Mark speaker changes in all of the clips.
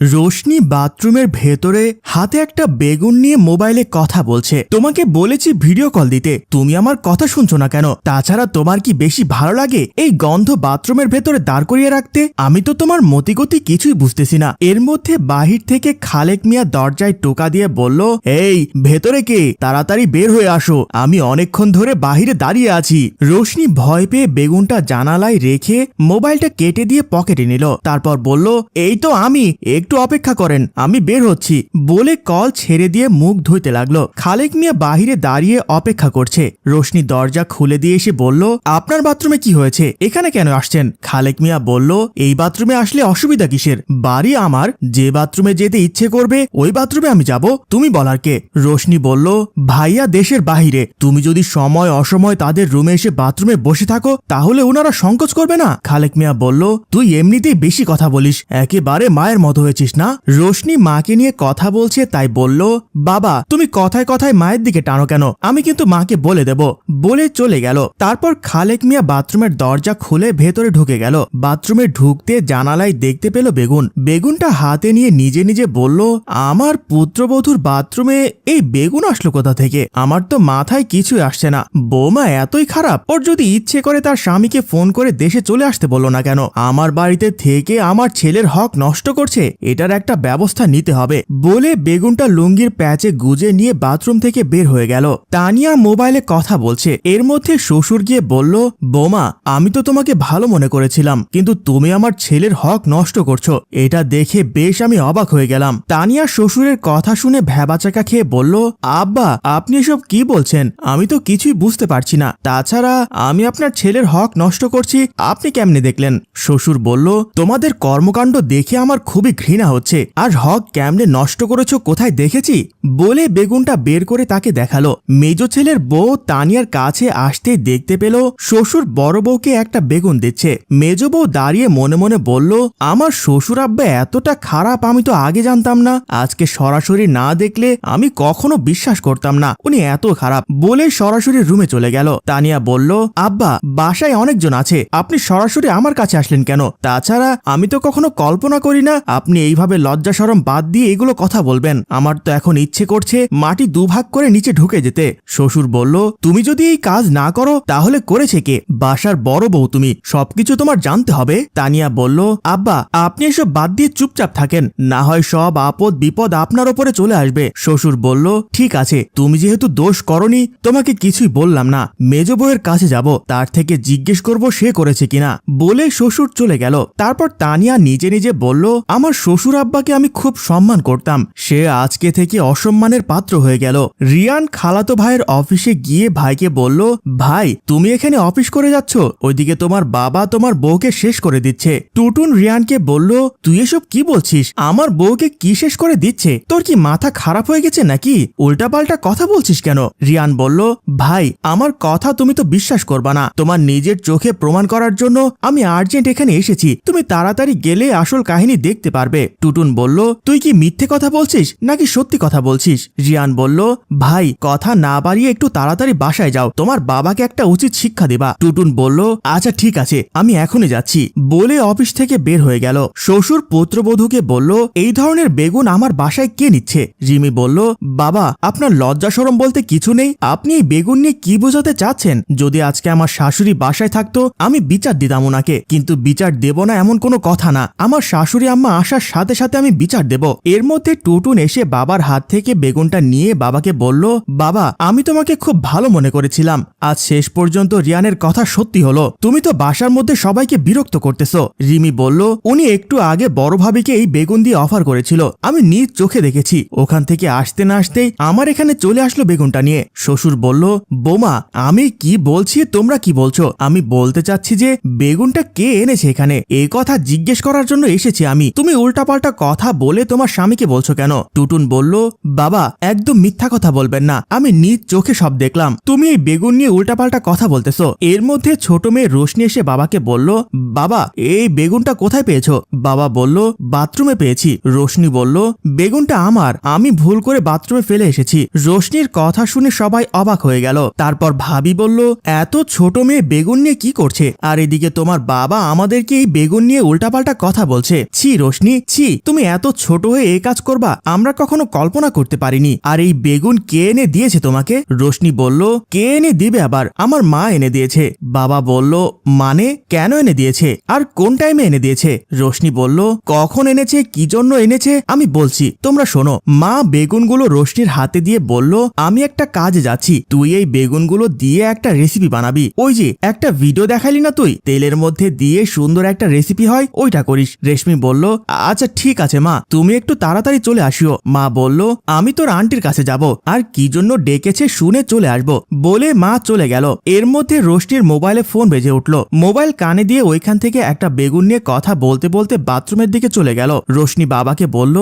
Speaker 1: রোশনি বাথরুমের ভেতরে হাতে একটা বেগুন নিয়ে মোবাইলে কথা বলছে। তোমাকে বলেছি ভিডিও কল দিতে। তুমি আমার কথা শুনছো না কেন? তাছাড়া তোমার কি বেশি ভালো লাগে এই গন্ধ বাথরুমের ভেতরে দাঁড় করিয়ে রাখতে? আমি তো তোমার মতিগতি কিছুই বুঝতেছি না। এর মধ্যে বাহির থেকে খালেক মিয়া দরজায় টোকা দিয়ে বলল, এই, ভেতরে কে? তাড়াতাড়ি বের হয়ে আসো। আমি অনেকক্ষণ ধরে বাহিরে দাঁড়িয়ে আছি। রোশনি ভয় পেয়ে বেগুনটা জানালায় রেখে মোবাইলটা কেটে দিয়ে পকেটে নিল। তারপর বলল, এই তো আমি। একটু অপেক্ষা করেন। আমি বের হচ্ছি। বলে কল ছেড়ে দিয়ে মুখ ধুইতে লাগল। খালেক মিয়া বাহিরে দাঁড়িয়ে অপেক্ষা করছে। রোশনি দরজা খুলে দিয়ে এসে বলল, আপনার বাথরুমে কি হয়েছে? এখানে কেন আসছেন? খালেক মিয়া বলল, এই বাথরুমে আসলে অসুবিধা কিসের? বাড়ি আমার। যে বাথরুমে যেতে ইচ্ছে করবে, ওই বাথরুমে আমি যাব। তুমি বলার কে? রোশনি বলল, ভাইয়া দেশের বাহিরে। তুমি যদি সময় অসময় তাদের রুমে এসে বাথরুমে বসে থাকো, তাহলে ওনারা সংকোচ করবে না? খালেক মিয়া বলল, তুই এমনিতেই বেশি কথা বলিস। একেবারে মায়ের মতো হয়েছিস না? রোশনি মাকে নিয়ে কথা বলছে, তাই বলল, বাবা, তুমি কথায় কথায় মায়ের দিকে টানো কেন? আমি কিন্তু মাকে বলে দেব। বলে চলে গেল। তারপর খালেক মিয়া বাথরুমের দরজা খুলে ভেতরে ঢুকে গেল। বাথরুমে ঢুকতে জানালায় দেখতে পেল বেগুন। বেগুনটা হাতে নিয়ে নিজে নিজে বলল, আমার পুত্রবধূর বাথরুমে এই বেগুন আসলো কোথা থেকে? আমার তো মাথায় কিছুই আসছে না। বৌমা এতই খারাপ, ওর যদি ইচ্ছে করে তার স্বামীকে ফোন করে দেশে চলে আসতে বলল না কেন? আমার বাড়িতে থেকে আমার ছেলের হক নষ্ট করছে। এটার একটা ব্যবস্থা নিতে হবে বলে বেগুনটা লুঙ্গির প্যাচে গুজে নিয়ে বাথরুম থেকে বের হয়ে গেল। তানিয়া মোবাইলে কথা বলছে। এর মধ্যে শ্বশুর গিয়ে বলল, বোমা, আমি তো তোমাকে ভালো মনে করেছিলাম, কিন্তু তুমি আমার ছেলের হক নষ্ট করছ। এটা দেখে বেশ আমি অবাক হয়ে গেলাম। তানিয়া শ্বশুরের কথা শুনে ভ্যাবাচাকা খেয়ে বলল, আব্বা, আপনি এসব কি বলছেন? আমি তো কিছুই বুঝতে পারছি না। তাছাড়া আমি আপনার ছেলের হক নষ্ট করছি, আপনি কেমনে দেখলেন? শ্বশুর বলল, তোমাদের কর্মকাণ্ড দেখে আমার খুবই ঘৃণা হচ্ছে। আর হক কেমনে নষ্ট করেছ কোথায় দেখেছি? বলে বেগুনটা বের করে তাকে দেখাল। মেজ ছেলের বউ তানিয়ার কাছে আসতে দেখতে পেল, শ্বশুর বড় বউকে একটা বেগুন দিচ্ছে। মেজ বউ দাঁড়িয়ে মনে মনে বলল, আমার শ্বশুর আব্বা এতটা খারাপ, আমি তো আগে জানতাম না। আজকে সরাসরি না দেখলে আমি কখনো বিশ্বাস করতাম না। উনি এত খারাপ। বলে সরাসরি রুমে চলে গেল। তানিয়া বলল, আব্বা, বাসায় অনেকজন আছে। আপনি সরাসরি আমার কাছে আসলেন কেন? তাছাড়া আমি তো কখনো কল্পনা করি না। আপনি এইভাবে লজ্জা সরম বাদ দিয়ে এগুলো কথা বলবেন। আমার তো এখন ইচ্ছে করছে মাটি দুভাগ করে নিচে ঢুকে যেতে। শ্বশুর বলল, তুমি যদি এই কাজ না করো, তাহলে করেছে কে? বাসার বড় বউ তুমি। সবকিছু তোমার জানতে হবে। তানিয়া বলল, আব্বা, আপনি এসব বাদ দিয়ে চুপচাপ থাকেন। না হয় সব আপদ বিপদ আপনার ওপরে চলে আসবে। শ্বশুর বলল, ঠিক আছে, তুমি যেহেতু দোষ করনি, তোমাকে কিছুই বললাম না। মেজ বউয়ের কাছে যাব। তার থেকে জিজ্ঞেস করব সে করেছে কিনা? বলে শ্বশুর চলে গেল। তারপর তানিয়া নিজে নিজে বলল, আমার শ্বশুর আব্বাকে আমি খুব সম্মান করতাম। সে আজকে থেকে অসম্মানের পাত্র হয়ে গেল। রিয়ান খালাতো ভাইয়ের অফিসে গিয়ে ভাইকে বলল, ভাই, তুমি এখানে অফিস করে যাচ্ছ? ওইদিকে তোমার বাবা তোমার বউকে শেষ করে দিচ্ছে। টুটুন রিয়ানকে বলল, তুই এসব কি বলছিস? আমার বউকে কি শেষ করে দিচ্ছে? তোর কি মাথা খারাপ হয়ে গেছে নাকি? উল্টাপাল্টা কথা বলছিস কেন? রিয়ান বলল, ভাই, আমার কথা তুমি তো বিশ্বাস করবা না। তোমার নিজের চোখে প্রমাণ করার জন্য আমি আর্জেন্ট এখানে এসেছি। তুমি তাড়াতাড়ি গেলে আসল কাহিনী দেখতে পারবে। টুটুন বলল, তুই কি মিথ্যে কথা বলছিস নাকি সত্যি কথা বলছিস? রিয়ান বলল, ভাই, কথা না বাড়িয়ে একটু তাড়াতাড়ি বাসায় যাও। তোমার বাবাকে একটা উচিত শিক্ষা দেবা। টুটুন বলল আচ্ছা ঠিক আছে, আমি এখনই যাচ্ছি। বলে অফিস থেকে বের হয়ে গেল। শ্বশুর পুত্রবধূকে বলল, এই ধরনের বেগুন আমার বাসায় কে নিচ্ছে? রিমি বলল, বাবা, আপনার লজ্জা সরম বলতে কিছু নেই। আপনি এই বেগুন নিয়ে কি বোঝাতে চাচ্ছেন? যদি আজকে আমার শাশুড়ি বাসায় থাকতো, আমি বিচার দিতাম ওনাকে। কিন্তু বিচার দেব না এমন কোনো কথা না। আমার শাশুড়ি আম্মা আসার সাথে সাথে আমি বিচার দেব। এর মধ্যে টুটুন এসে বাবার হাত থেকে বেগুনটা নিয়ে বাবাকে বলল, বাবা, আমি তোমাকে খুব ভালো মনে করেছিলাম। আজ শেষ পর্যন্ত রিয়ানের কথা সত্যি হলো। তুমি তো বাসার মধ্যে সবাইকে বিরক্ত করতেছো। রিমি বলল, উনি একটু আগে বড় ভাবিকে এই বেগুন দিয়ে অফার করেছিল। আমি নিজ চোখে দেখেছি। ওখান থেকে আসতে না আসতেই আমার এখানে চলে আসলো বেগুনটা নিয়ে। শ্বশুর বলল, বোমা, আমি কি বলছি, তোমরা কি বলছো? আমি বলতে চাচ্ছি যে, বেগুনটা কে এনেছে এখানে? এই কথা জিজ্ঞেস করার জন্য এসেছি আমি। তুমি উল্টাপাল্টা কথা বলে তোমার স্বামীকে বলছো কেন? টুটুন বলল, বাবা, একদম মিথ্যা কথা বলবেন না। আমি নিজ চোখে সব দেখলাম। তুমি এই বেগুন নিয়ে উল্টাপাল্টা কথা বলতেছো। এর মধ্যে ছোট মেয়ে রোশনি এসে বাবাকে বলল, বাবা, এই বেগুনটা কোথায় পেয়েছ? বাবা বলল, বাথরুমে পেয়েছি। রোশনি বলল, বেগুনটা আমার। আমি ভুল করে বাথরুমে ফেলে এসেছি। রোশনির কথা শুনে সবাই অবাক হয়ে গেল। তারপর ভাবি বলল, এত ছোট মেয়ে বেগুন নিয়ে কি করছে? আর এদিকে তোমার বাবা আমাদেরকে এই বেগুন নিয়ে উল্টাপাল্টা কথা বলছে। ছি, রোশনি ছি, তুমি এত ছোট হয়ে এই কাজ করবা, আমরা কখনো কল্পনা করতে পারিনি। আর এই বেগুন কে এনে দিয়েছে তোমাকে? রোশনি বলল, কে এনে দিবে আবার? আমার মা এনে দিয়েছে। বাবা বলল মানে? কেন এনে দিয়েছে? আর কোন টাইমে এনে দিয়েছে? রোশনি বলল, কখন এনেছে, কি জন্য এনেছে? আমি বলছি, তোমরা শোনো, মা বেগুনগুলো রোশনির হাতে দিয়ে বলল, আমি একটা কাজে যাচ্ছি, তুই এই বেগুনগুলো দিয়ে একটা রেসিপি বানাবি। ওই যে, একটা ভিডিও দেখালি না তুই? তেলের মধ্যে দিয়ে সুন্দর একটা রেসিপি হয়, ওইটা করিস। রেশমি বলল আচ্ছা ঠিক আছে, মা। তুমি একটু তাড়াতাড়ি চলে আসিও। মা বলল, আমি তোর আন্টির কাছে যাব। আর কি জন্য ডেকেছে শুনে চলে আসব। বলে মা চলে গেল। এর মধ্যে রোশনির মোবাইলে ফোন বেজে উঠল। মোবাইল কানে দিয়ে ওইখান থেকে একটা বেগুন নিয়ে কথা বলতে বলতে বাথরুমের দিকে চলে গেল। রোশনি বাবাকে বলল,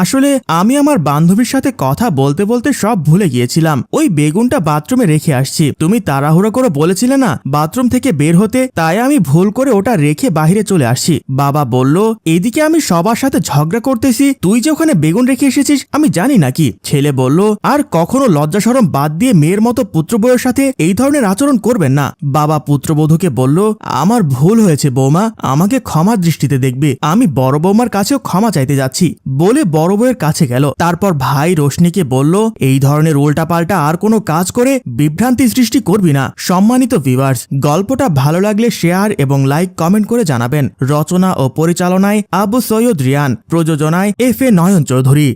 Speaker 1: আসলে আমি আমার বান্ধবীর সাথে কথা বলতে বলতে সব ভুলে গিয়েছিলাম। ওই বেগুনটা বাথরুমে রেখে আসছি। তুমি তাড়াহুড়ো করে বলেছিলে না, বাথরুম থেকে বের হতে? তাই আমি ভুল করে ওটা রেখে বাইরে চলে আসছি। বাবা বলল, এদিকে আমি সবার সাথে ঝগড়া করতেছি, তুই যে ওখানে বেগুন রেখে এসেছিস, আমি জানি নাকি ছেলে বলল, আর কখনো লজ্জা সরম বাদ দিয়ে মেয়ের মতো পুত্রবউয়ের সাথে এই ধরনের আচরণ করবেন না। বাবা পুত্রবধূকে বলল, আমার ভুল হয়েছে বৌমা, আমাকে ক্ষমা দৃষ্টিতে দেখবে। আমি বড় বৌমার কাছেও ক্ষমা চাইতে যাচ্ছি। বলে বড় বউয়ের কাছে গেল। তারপর ভাই রোশনিকে বলল, এই ধরনের উল্টাপাল্টা আর কোনো কাজ করে বিভ্রান্তি সৃষ্টি করবি না। সম্মানিত ভিভার্স গল্পটা ভালো লাগলে শেয়ার এবং লাইক কমেন্ট করে জানাবেন। রচনা ও পরিচালনায় আবু সৈয়দ রিয়ান প্রযোজনায় এফ এ নয়ন চৌধুরী।